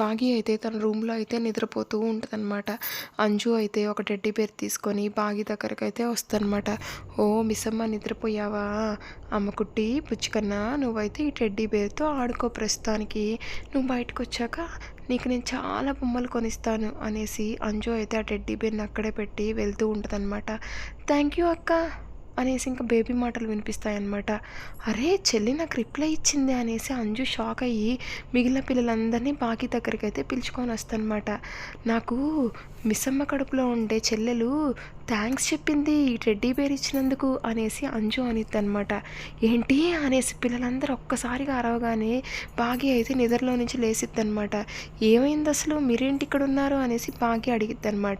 బాగి అయితే తన రూమ్లో అయితే నిద్రపోతూ ఉంటుందన్నమాట. అంజు అయితే ఒక టెడ్డీ బేర్ తీసుకొని బాగి దగ్గరకు అయితే వస్తుందన్నమాట. ఓ మిస్సమ్మ నిద్రపోయావా? అమ్మ కుట్టి పుచ్చుకన్నా నువ్వైతే ఈ టెడ్డీ బేర్తో ఆడుకో ప్రస్తుతానికి. నువ్వు బయటకు వచ్చాక నీకు నేను చాలా బొమ్మలు కొనిస్తాను అనేసి అంజు అయితే ఆ టెడ్డీ బేర్ని అక్కడే పెట్టి వెళ్తూ ఉంటుందన్నమాట. థ్యాంక్ యూ అక్క. అనేసి ఇంకా బేబీ మాటలు వినిపిస్తాయన్నమాట. అరే చెల్లి నాకు రిప్లై ఇచ్చింది అనేసి అంజు షాక్ అయ్యి మిగిలిన పిల్లలందరినీ బాకీ దగ్గరికి అయితే పిలుచుకొని వస్తానమాట నాకు మిస్సమ్మ కడుపులో ఉండే చెల్లెలు థ్యాంక్స్ చెప్పింది ఈ టెడ్డీ బేర్ ఇచ్చినందుకు అనేసి అంజు అనిద్దనమాట. ఏంటి? అనేసి పిల్లలందరూ ఒక్కసారిగా అరవగానే బాగి అయితే నిద్రలో నుంచి లేసిద్దనమాట. ఏమైంది అసలు మీరేంటి ఇక్కడ ఉన్నారు అనేసి బాగి అడిగిద్దనమాట.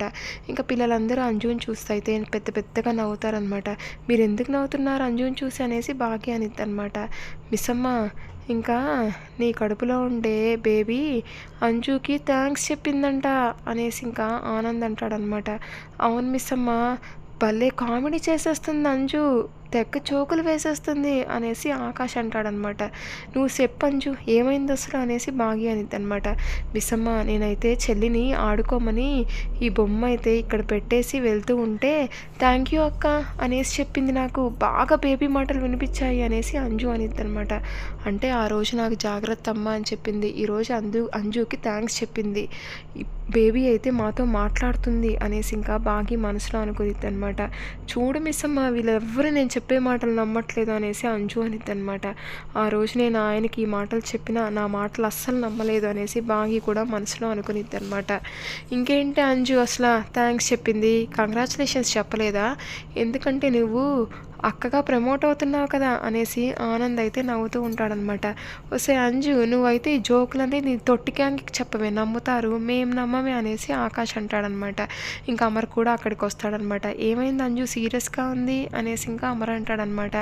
ఇంకా పిల్లలందరూ అంజుని చూస్తే అయితే పెద్ద పెద్దగా నవ్వుతారనమాట. మీరు ఎందుకు నవ్వుతున్నారు అంజుని చూసి? అనేసి బాగి అనిద్దనమాట. మిస్సమ్మ ఇంకా నీ కడుపులో ఉండే బేబీ అంజుకి థ్యాంక్స్ చెప్పిందంట అనేసి ఇంకా ఆనంద్ అంటాడనమాట అవును మిస్సమ్మా భలే కామెడీ చేసేస్తుంది అంజు. తెక్క చోకులు వేసేస్తుంది అనేసి ఆకాష్ అంటాడనమాట. నువ్వు చెప్పంచు ఏమైంది అసలు? అనేసి బాగి అనిద్ది అనమాట బిసమ్మ నేనైతే చెల్లిని ఆడుకోమని ఈ బొమ్మ అయితే ఇక్కడ పెట్టేసి వెళ్తూ ఉంటే థ్యాంక్ యూ అక్క అనేసి చెప్పింది నాకు. బాగా బేబీ మాటలు వినిపించాయి అనేసి అంజు అనిద్ది అనమాట అంటే ఆ రోజు నాకు జాగ్రత్త అమ్మ అని చెప్పింది. ఈరోజు అంజు అంజుకి థ్యాంక్స్ చెప్పింది. బేబీ అయితే మాతో మాట్లాడుతుంది అనేసి ఇంకా బాగి మనసులో అనుకునిద్ది అనమాట చూడు మిస్ అమ్మ వీళ్ళెవ్వరూ నేను చెప్పే మాటలు నమ్మట్లేదు అనేసి అంజు అనిద్ది అనమాట ఆ రోజు నేను ఆయనకి ఈ మాటలు చెప్పినా నా మాటలు అస్సలు నమ్మలేదు అనేసి బాగి కూడా మనసులో అనుకునిద్ది అనమాట ఇంకేంటి అంజు అసలు? థ్యాంక్స్ చెప్పింది. కంగ్రాచులేషన్స్ చెప్పలేదా? ఎందుకంటే నువ్వు అక్కగా ప్రమోట్ అవుతున్నావు కదా అనేసి ఆనంద్ అయితే నవ్వుతూ ఉంటాడనమాట వస్తే అంజు నువ్వైతే ఈ జోకులన్నీ నీ తొట్టి గ్యాంగ్కి చెప్పవే నమ్ముతారు. మేము నమ్మమే అనేసి ఆకాష్ అంటాడనమాట ఇంకా అమర్ కూడా అక్కడికి వస్తాడనమాట ఏమైంది అంజు సీరియస్గా ఉంది? అనేసి ఇంకా అమర్ అంటాడనమాట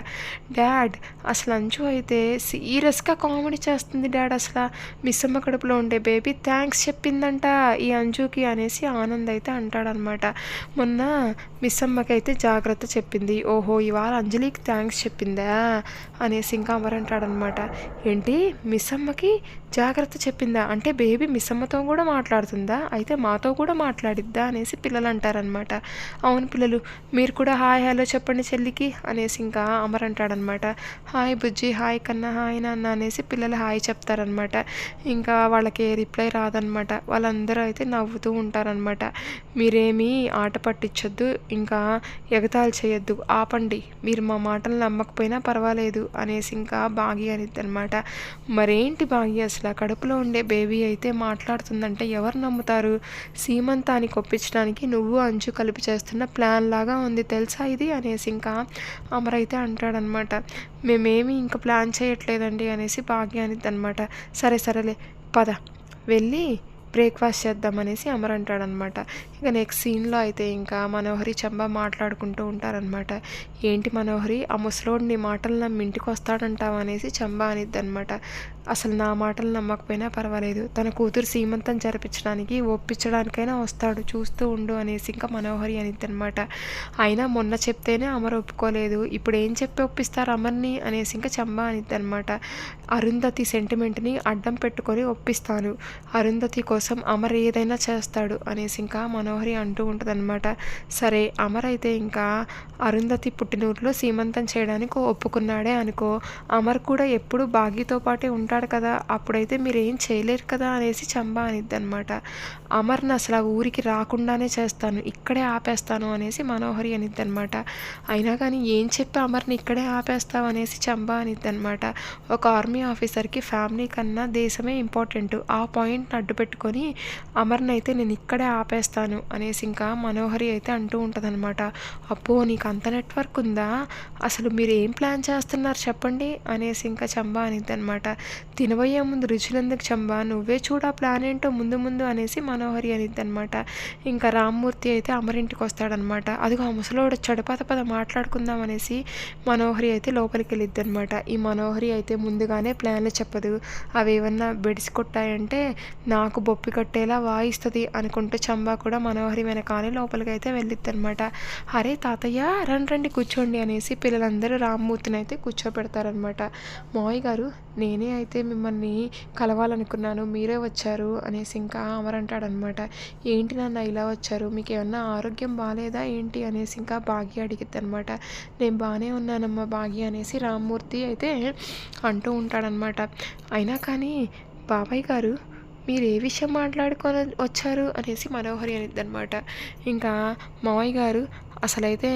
డాడ్ అసలు అంజు అయితే సీరియస్గా కామెడీ చేస్తుంది డాడ్ అసలు. మిస్సమ్మ కడుపులో ఉండే బేబీ థ్యాంక్స్ చెప్పిందంట ఈ అంజుకి అనేసి ఆనంద్ అయితే అంటాడనమాట మొన్న మిస్సమ్మకి అయితే జాగ్రత్త చెప్పింది. ఓహో ఇవా చాలా అంజలికి థ్యాంక్స్ చెప్పిందా? అనేసి ఇంకా అమర్ అంటాడనమాట. ఏంటి మిస్ అమ్మకి జాగ్రత్త చెప్పిందా? అంటే బేబీ మిస్ అమ్మతో కూడా మాట్లాడుతుందా? అయితే మాతో కూడా మాట్లాడిద్దా? అనేసి పిల్లలు అంటారనమాట. అవును పిల్లలు మీరు కూడా హాయ్ హలో చెప్పండి చెల్లికి అనేసి ఇంకా అమర్ అంటాడనమాట. హాయ్ బుజ్జి హాయ్ కన్నా హాయ్ నాన్న అనేసి పిల్లలు హాయ్ చెప్తారనమాట. ఇంకా వాళ్ళకి రిప్లై రాదనమాట. వాళ్ళందరూ అయితే నవ్వుతూ ఉంటారనమాట. మీరేమీ ఆట పట్టించొద్దు ఇంకా ఎగతాళి చేయొద్దు ఆపండి మీరు మా మాటలు నమ్మకపోయినా పర్వాలేదు అనేసి ఇంకా బాగి అనిద్ది అనమాట మరేంటి బాగి? అసలు కడుపులో ఉండే బేబీ అయితే మాట్లాడుతుందంటే ఎవరు నమ్ముతారు? సీమంతాన్ని కొప్పించడానికి నువ్వు అంచు కలిపి చేస్తున్న ప్లాన్ లాగా ఉంది. తెలుసా ఇది? అనేసి ఇంకా అమరైతే అంటాడనమాట మేమేమి ఇంకా ప్లాన్ చేయట్లేదండి అనేసి బాగి అనిద్ది అనమాట సరే సరేలే పద. వెళ్ళి బ్రేక్ఫాస్ట్ చేద్దామనేసి అమర్ అంటాడనమాట. ఇంకా నెక్స్ట్ సీన్లో అయితే ఇంకా మనోహరి చంబ మాట్లాడుకుంటూ ఉంటారనమాట. ఏంటి మనోహరి? ఆ ముసలోడిని మాటలు నమ్మి ఇంటికి వస్తాడంటావు అనేసి చంబ అనిద్ది అనమాట అసలు నా మాటలు నమ్మకపోయినా పర్వాలేదు. తన కూతురు సీమంతం జరిపించడానికి ఒప్పించడానికైనా వస్తాడు. చూస్తూ ఉండు అనేసి ఇంకా మనోహరి అనిద్దనమాట అయినా మొన్న చెప్తేనే అమర్ ఒప్పుకోలేదు. ఇప్పుడు ఏం చెప్పి ఒప్పిస్తారు అమర్ని అనేసి ఇంకా చంబ అనిద్ది అనమాట అరుంధతి సెంటిమెంట్ని అడ్డం పెట్టుకొని ఒప్పిస్తాను. అరుంధతి కోసం అమర్ ఏదైనా చేస్తాడు అనేసి ఇంకా మనోహరి అంటూ ఉంటుందన్నమాట. సరే అమర్ అయితే ఇంకా అరుంధతి పుట్టినూరులో సీమంతం చేయడానికి ఒప్పుకున్నాడే అనుకో అమర్ కూడా ఎప్పుడు బాగీతో పాటే ఉంటాడు కదా అప్పుడైతే మీరు ఏం చేయలేరు కదా అనేసి చంబా అనిద్ది అనమాట అమర్ని అసలు ఆ ఊరికి రాకుండానే చేస్తాను ఇక్కడే ఆపేస్తాను అనేసి మనోహరి అనిద్ది అనమాట అయినా కానీ ఏం చెప్పి అమర్ని ఇక్కడే ఆపేస్తావు అనేసి చంబా అనిద్ది అనమాట ఒక ఆర్మీ ఆఫీసర్కి ఫ్యామిలీ కన్నా దేశమే ఇంపార్టెంట్ ఆ పాయింట్ని అడ్డు పెట్టుకొని అమర్ని అయితే నేను ఇక్కడే ఆపేస్తాను అనేసి ఇంకా మనోహరి అయితే అంటూ ఉంటుందన్నమాట. అప్పో నీకు అంత నెట్వర్క్ ఉందా? అసలు మీరు ఏం ప్లాన్ చేస్తున్నారు చెప్పండి అనేసి ఇంకా చంబా అనిద్ది అనమాట తినబోయే ముందు రుచులందుకు చంబా నువ్వే చూడ ప్లాన్ ఏంటో ముందు ముందు అనేసి మనోహరి అనిద్ది అనమాట ఇంకా రామ్మూర్తి అయితే అమరింటికి వస్తాడనమాట అదిగో ఆ ముసలోడు వచ్చాడు పద పద మాట్లాడుకుందాం అనేసి మనోహరి అయితే లోపలికి వెళ్ళిద్ది అనమాట ఈ మనోహరి అయితే ముందుగానే ప్లాన్లు చెప్పదు. అవి ఏమన్నా బెడిసి కొట్టాయంటే నాకు బొప్పి కట్టేలా వాయిస్తుంది అనుకుంటూ చంబా కూడా మనోహరి వెనకాలే లోపలికి అయితే వెళ్ళిద్ది అనమాట అరే తాతయ్య రండి రండి కూర్చోండి అనేసి పిల్లలందరూ రామ్మూర్తిని అయితే కూర్చోబెడతారనమాట మావయ్య గారు నేనే అయితే మిమ్మల్ని కలవాలనుకున్నాను మీరే వచ్చారు అనేసి ఇంకా అమర్ అంటాడనమాట. ఏంటి నాన్న ఇలా వచ్చారు? మీకు ఏమన్నా ఆరోగ్యం బాగాలేదా ఏంటి అనేసి ఇంకా భాగ్య అడిగిద్ది అనమాట నేను బాగానే ఉన్నానమ్మా భాగ్య అనేసి రామ్మూర్తి అయితే అంటూ ఉంటాడనమాట. అయినా కానీ బాబాయ్ గారు మీరు ఏ విషయం మాట్లాడుకొని వచ్చారు అనేసి మనోహరి అనిద్దనమాట ఇంకా మావయ్య గారు అసలైతే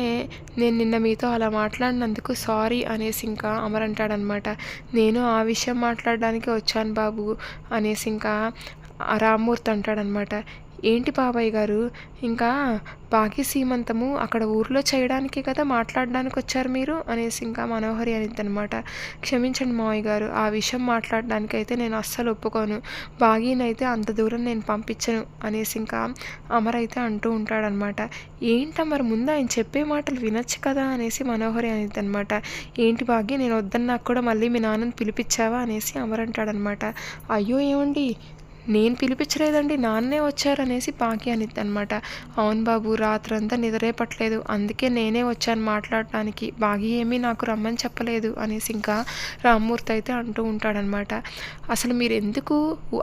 నేను నిన్న మీతో అలా మాట్లాడినందుకు సారీ అనేసి ఇంకా అమర్ అంటాడనమాట నేను ఆ విషయం మాట్లాడడానికి వచ్చాను బాబు అనేసి ఇంకా రామ్మూర్తి అంటాడనమాట ఏంటి బాబాయ్ గారు? ఇంకా బాకీ సీమంతము అక్కడ ఊర్లో చేయడానికే కదా మాట్లాడడానికి వచ్చారు మీరు? అనేసి ఇంకా మనోహరి అనిద్దనమాట క్షమించండి మావయ్య గారు ఆ విషయం మాట్లాడడానికి అయితే నేను అస్సలు ఒప్పుకోను. బాగీనైతే అంత దూరం నేను పంపించను అనేసి ఇంకా అమర్ అయితే అంటూ ఉంటాడనమాట. ఏంటి అమర్ ముందు ఆయన చెప్పే మాటలు వినొచ్చు కదా అనేసి మనోహరి అనిద్దనమాట ఏంటి బాగి నేను వద్దన్నా కూడా మళ్ళీ మీ నాన్నని పిలిపించావా అనేసి అమర్ అంటాడనమాట. అయ్యో ఏమండి నేను పిలిపించలేదండి నాన్నే వచ్చారనేసి పాకి అనిద్ది అనమాట అవును బాబు రాత్రంతా నిద్రే పట్టలేదు. అందుకే నేనే వచ్చాను మాట్లాడటానికి. బాగి ఏమీ నాకు రమ్మని చెప్పలేదు అనేసి ఇంకా రామ్మూర్తి అయితే అంటూ ఉంటాడనమాట అసలు మీరు ఎందుకు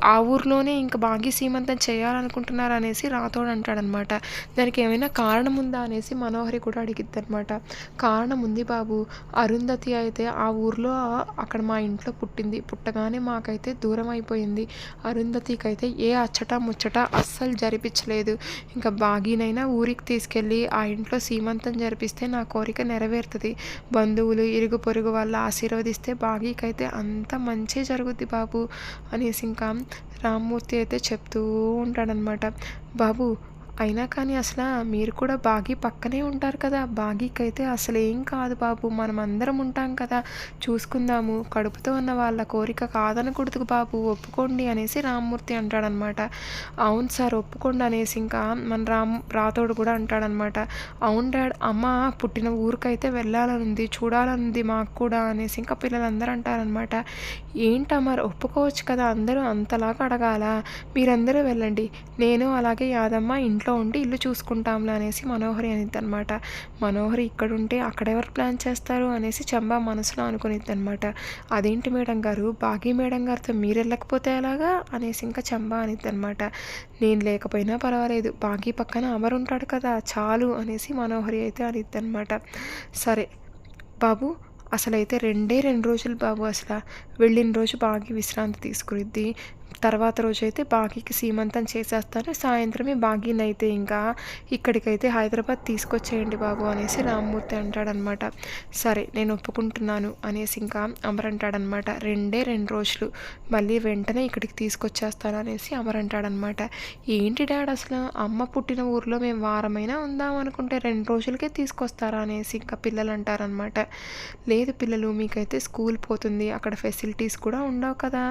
ఆ ఊర్లోనే ఇంకా బాగి సీమంతం చేయాలనుకుంటున్నారు అనేసి రాతోడు అంటాడనమాట దానికి ఏమైనా కారణం ఉందా అనేసి మనోహరి కూడా అడిగిద్ది అనమాట కారణం ఉంది బాబు అరుంధతి అయితే ఆ ఊర్లో అక్కడ మా ఇంట్లో పుట్టింది. పుట్టగానే మాకైతే దూరం అయిపోయింది అరుంధతి అయితే ఏ అచ్చట ముచ్చట అస్సలు జరిపించలేదు ఇంకా బాగీనైనా ఊరికి తీసుకెళ్ళి ఆ ఇంట్లో సీమంతం జరిపిస్తే నా కోరిక నెరవేరుతుంది. బంధువులు ఇరుగు పొరుగు వాళ్ళు ఆశీర్వదిస్తే బాగీకైతే అంత మంచి జరుగుద్ది బాబు అనేసి ఇంకా రామ్మూర్తి అయితే చెప్తూ ఉంటాడనమాట బాబు అయినా కానీ అసలు మీరు కూడా బాగి పక్కనే ఉంటారు కదా. బాగీకి అయితే అసలు ఏం కాదు బాబు. మనం అందరం ఉంటాం కదా. చూసుకుందాము. కడుపుతో ఉన్న వాళ్ళ కోరిక కాదనకూడదు బాబు. ఒప్పుకోండి అనేసి రామ్మూర్తి అంటాడనమాట. అవును సార్ ఒప్పుకోండి అనేసి ఇంకా మన రామ్ రాతోడు కూడా అంటాడనమాట. అవును డాడ్ అమ్మ పుట్టిన ఊరికైతే వెళ్ళాలనుంది చూడాలనుంది మాకు కూడా అనేసి ఇంకా పిల్లలందరూ అంటారనమాట. ఏంటమ్మ ఒప్పుకోవచ్చు కదా. అందరూ అంతలాగా అడగాల? మీరందరూ వెళ్ళండి. నేను అలాగే యాదమ్మ ఇంట్లో ఇంట్లో ఉండి ఇల్లు చూసుకుంటాంలే అనేసి మనోహరి అనిద్ది అనమాట మనోహరి ఇక్కడ ఉంటే అక్కడెవరు ప్లాన్ చేస్తారు అనేసి చంబా మనసులో అనుకునిద్ది అనమాట అదేంటి మేడం గారు? బాగీ మేడం గారితో మీరు వెళ్ళకపోతే ఎలాగా? అనేసి ఇంకా చంబా అనిద్ది అనమాట నేను లేకపోయినా పర్వాలేదు. బాగీ పక్కన అమరు ఉంటాడు కదా చాలు అనేసి మనోహరి అయితే అనిద్ది అనమాట సరే బాబు అసలైతే రెండే రెండు రోజులు బాబు అసలు. వెళ్ళిన రోజు బాగా విశ్రాంతి తీసుకునిద్ది. తర్వాత రోజైతే బాగీకి సీమంతం చేసేస్తాను. సాయంత్రమే అయితే ఇంకా ఇక్కడికైతే హైదరాబాద్ తీసుకొచ్చేయండి బాబు అనేసి రామ్మూర్తి అంటాడనమాట. సరే నేను ఒప్పుకుంటున్నాను అనేసి ఇంకా అమర్ అంటాడనమాట. రెండే రెండు రోజులు మళ్ళీ వెంటనే ఇక్కడికి తీసుకొచ్చేస్తాను అనేసి అమర్ అంటాడనమాట. ఏంటి డాడ్ అసలు? అమ్మ పుట్టిన ఊర్లో మేము వారమైనా ఉందాం అనుకుంటే రెండు రోజులకే తీసుకొస్తారా అనేసి ఇంకా పిల్లలు అంటారనమాట. లేదు పిల్లలు మీకైతే స్కూల్ పోతుంది అక్కడ ఫెసిలిటీస్ కూడా ఉండవు కదా.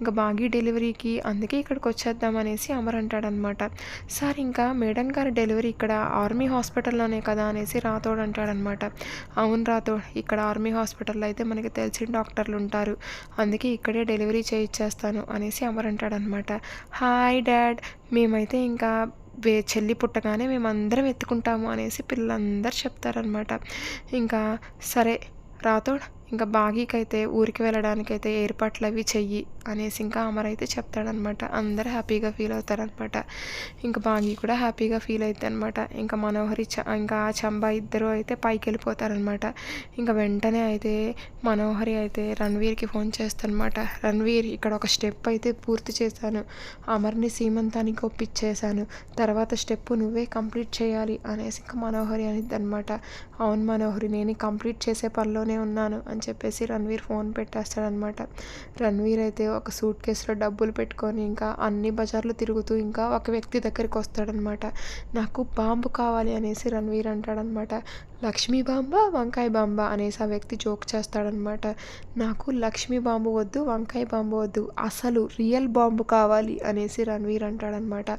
ఇంకా బాగీ డెలివరీ డెలివరీకి అందుకే ఇక్కడికి వచ్చేద్దాం అనేసి అమర్ అంటాడనమాట. సార్ ఇంకా మేడం గారి డెలివరీ ఇక్కడ ఆర్మీ హాస్పిటల్లోనే కదా అనేసి రాతోడు అంటాడనమాట. అవును రాతోడు ఇక్కడ ఆర్మీ హాస్పిటల్లో అయితే మనకి తెలిసిన డాక్టర్లు ఉంటారు. అందుకే ఇక్కడే డెలివరీ చేయించేస్తాను అనేసి అమర్ అంటాడనమాట. హాయ్ డాడ్ మేమైతే ఇంకా వే చెల్లి పుట్టగానే మేమందరం ఎత్తుకుంటాము అనేసి పిల్లలందరూ చెప్తారనమాట. ఇంకా సరే రాతోడు ఇంకా బాగీకైతే ఊరికి వెళ్ళడానికైతే ఏర్పాట్లు అవి చెయ్యి అనేసి ఇంకా అమర్ అయితే చెప్తాడనమాట. అందరు హ్యాపీగా ఫీల్ అవుతారనమాట. ఇంకా బాగీ కూడా హ్యాపీగా ఫీల్ అవుతుంది అనమాట ఇంకా మనోహరి చ ఇంకా చంబా ఇద్దరు అయితే పైకి వెళ్ళిపోతారనమాట ఇంకా వెంటనే అయితే మనోహరి అయితే రణవీర్కి ఫోన్ చేస్తానమాట. రణవీర్ ఇక్కడ ఒక స్టెప్ అయితే పూర్తి చేశాను. అమర్ని సీమంతానికి ఒప్పించేశాను. తర్వాత స్టెప్ నువ్వే కంప్లీట్ చేయాలి అనేసి ఇంకా మనోహరి అనిద్ది అనమాట అవును మనోహరి నేను కంప్లీట్ చేసే పనిలోనే ఉన్నాను అని అని చెప్పేసి రణ్వీర్ ఫోన్ పెట్టేస్తాడనమాట. రణ్వీర్ అయితే ఒక సూట్ కేసులో డబ్బులు పెట్టుకొని ఇంకా అన్ని బజార్లు తిరుగుతూ ఇంకా ఒక వ్యక్తి దగ్గరికి వస్తాడనమాట. నాకు బాంబు కావాలి అనేసి రణవీర్ అంటాడనమాట. లక్ష్మీ బాంబ వంకాయ బాంబ అనేసి ఆ వ్యక్తి జోక్ చేస్తాడనమాట నాకు లక్ష్మీ బాంబు వద్దు వంకాయ బాంబు వద్దు అసలు రియల్ బాంబు కావాలి అనేసి రణవీర్ అంటాడనమాట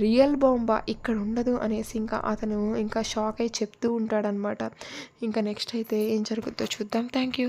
రియల్ బాంబా ఇక్కడ ఉండదు అనేసి ఇంకా అతను ఇంకా షాక్ అయి చెప్తూ ఉంటాడనమాట ఇంకా నెక్స్ట్ అయితే ఏం జరుగుతుందో చూద్దాం. Thank you